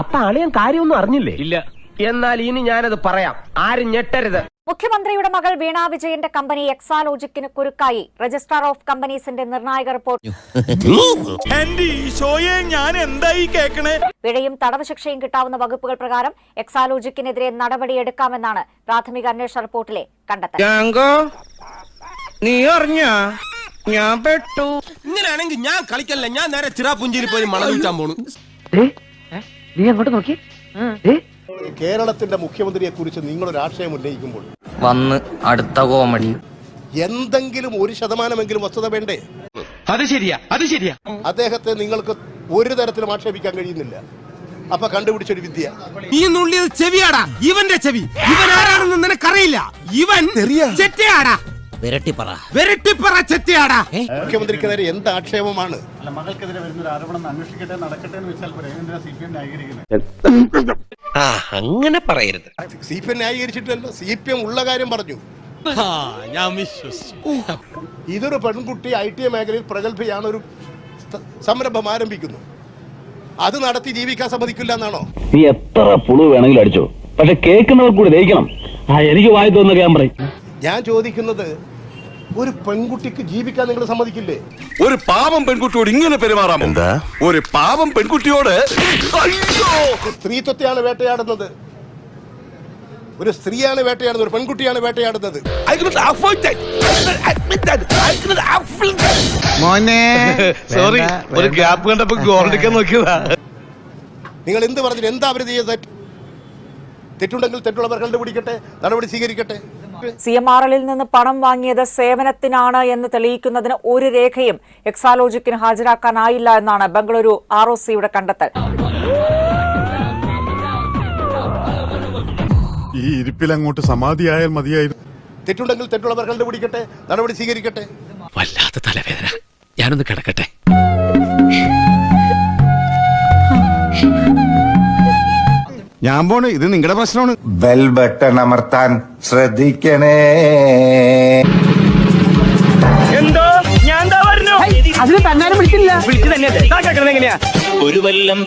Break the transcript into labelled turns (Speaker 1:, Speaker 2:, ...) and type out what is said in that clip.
Speaker 1: അപ്പൊ അളിയൻ കാര്യമൊന്നും അറിഞ്ഞില്ലേ?
Speaker 2: ഇല്ല.
Speaker 1: എന്നാൽ ഇനി ഞാനത് പറയാം. ആരും ഞെട്ടരുത്.
Speaker 3: മുഖ്യമന്ത്രിയുടെ മകൾ വീണ വിജയന്റെ കമ്പനി എക്സാലോജിക്കിന് കുരുക്കായി. രജിസ്ട്രാർ ഓഫ് കമ്പനീസിന്റെ നിർണായക റിപ്പോർട്ട്.
Speaker 4: എന്റെ ഈശോയെ ഞാൻ എന്തായി കേക്കണേ?
Speaker 3: പിഴയും തടവ് ശിക്ഷയും കിട്ടാവുന്ന വകുപ്പുകൾ പ്രകാരം എക്സാലോജിക്കിനെതിരെ നടപടിയെടുക്കാമെന്നാണ് പ്രാഥമിക അന്വേഷണ റിപ്പോർട്ടിലെ കണ്ടെത്തൽ.
Speaker 5: നീ അറിഞ്ഞ? ഞാൻ പെട്ടു.
Speaker 2: ഇങ്ങനെയാണെങ്കിൽ ഞാൻ കളിക്കല്ല? ഞാൻ നേരെ ചിറാപുഞ്ചിയിൽ പോയി മണം വിൽക്കാൻ പോണു.
Speaker 1: നീ അങ്ങോട്ട് നോക്കി.
Speaker 6: കേരളത്തിന്റെ മുഖ്യമന്ത്രിയെ കുറിച്ച് നിങ്ങളൊരു ആശയം ഉന്നയിക്കുമ്പോൾ
Speaker 5: വന്ന് അടുത്ത കോമഡി.
Speaker 6: എന്തെങ്കിലും ഒരു ശതമാനമെങ്കിലും വസ്തുത വേണ്ടേ?
Speaker 2: അത് ശരിയാ അത് ശരിയാ.
Speaker 6: അദ്ദേഹത്തെ നിങ്ങൾക്ക് ഒരു തരത്തിലും ആക്ഷേപിക്കാൻ കഴിയുന്നില്ല. അപ്പൊ കണ്ടുപിടിച്ചൊരു വിദ്യ.
Speaker 2: ഈ നുള്ളിയത് ചെവിയാടാ ഇവന്റെ ചെവി. ഇവൻ ആരാണെന്ന് നിനക്കറിയില്ല. ഇവൻ ചെറ്റയാടാ.
Speaker 5: വിരട്ടിപ്പറ.
Speaker 2: വെരട്ടിപ്പറ ചെറ്റയാടാ
Speaker 6: മുഖ്യമന്ത്രിക്കെതിരെ എന്ത് ആക്ഷേപമാണ്?
Speaker 7: അല്ല മകൾക്കെതിരെ വരുന്ന ഒരു ആരോപണം അന്വേഷിക്കട്ടെ നടക്കട്ടെ എന്ന് വെച്ചാൽ എന്തിനാ സി പി എം ന്യായീകരിക്കുന്നത്
Speaker 5: അങ്ങനെ പറയരുത്.
Speaker 6: സി പി എം ന്യായീകരിച്ചിട്ടല്ലോ സി പി എം ഉള്ള കാര്യം പറഞ്ഞു.
Speaker 2: ഞാൻ വിശ്വസിച്ചു.
Speaker 6: ഇതൊരു പെൺകുട്ടി ഐ ടി മേഖലയിൽ പ്രഗത്ഭയാണ് ഒരു സംരംഭം ആരംഭിക്കുന്നു. അത് നടത്തി ജീവിക്കാൻ സമ്മതിക്കില്ല എന്നാണോ?
Speaker 8: നീ എത്ര പുളു വേണമെങ്കിലും അടിച്ചോ. പക്ഷെ കേൾക്കുന്നവർ കൂടി ദഹിക്കണം. ആ എനിക്ക് വായി തോന്നുന്ന ഞാൻ പറയും
Speaker 6: ഞാൻ ചോദിക്കുന്നത് ഒരു പെൺകുട്ടിക്ക് ജീവിക്കാൻ നിങ്ങൾ സമ്മതിക്കില്ലേ?
Speaker 4: ഒരു പാവം പെൺകുട്ടിയോട് ഇങ്ങനെ പെരുമാറാമോ? എന്താ? ഒരു പാവം പെൺകുട്ടിയോട് അയ്യോ!
Speaker 6: സ്ത്രീത്വത്തെയാണ് വേട്ടയാടുന്നത്. ഒരു സ്ത്രീയാണ് വേട്ടയാടുന്നത് ഒരു പെൺകുട്ടിയാണ് വേട്ടയാടുന്നത്.
Speaker 5: മോനെ
Speaker 4: സോറി ഒരു ഗ്യാപ്പ് കണ്ടപ്പോ ഗോൾഡിക്കാൻ നോക്കിയതാ.
Speaker 6: നിങ്ങൾ എന്ത് പറഞ്ഞു എന്താ അവർ ചെയ്ത തെറ്റുണ്ടെങ്കിൽ തെറ്റുള്ളവർ കണ്ടുപിടിക്കട്ടെ നടപടി സ്വീകരിക്കട്ടെ.
Speaker 3: സി എം ആർ എല്ലിൽ നിന്ന് പണം വാങ്ങിയത് സേവനത്തിനാണ് എന്ന് തെളിയിക്കുന്നതിന് ഒരു രേഖയും എക്സാലോജിക്കിന് ഹാജരാക്കാനായില്ല എന്നാണ് ബംഗളൂരു ആർ ഒ സിയുടെ കണ്ടെത്തൽ.
Speaker 7: ഈ ഇരിപ്പിൽ അങ്ങോട്ട് സമാധിയായാൽ മതിയായിരുന്നു
Speaker 6: തെറ്റുണ്ടെങ്കിൽ തെറ്റുള്ളവർ കണ്ടുപിടിക്കട്ടെ നടപടി സ്വീകരിക്കട്ടെ?
Speaker 2: വല്ലാത്ത തലവേദന. ഞാനൊന്ന് കിടക്കട്ടെ.
Speaker 7: ഞാൻ പോണ്. ഇത് നിങ്ങളുടെ പ്രശ്നമാണ്
Speaker 9: ബെൽ ബട്ടൺ അമർത്താൻ ശ്രദ്ധിക്കണേ.
Speaker 5: എന്തോ? ഞാൻ എന്താ പറഞ്ഞു?
Speaker 1: അതിന് തന്നാലും വിളിച്ചില്ല.
Speaker 5: വിളിച്ചു തന്നെ എങ്ങനെയാ? ഒരു വല്ലം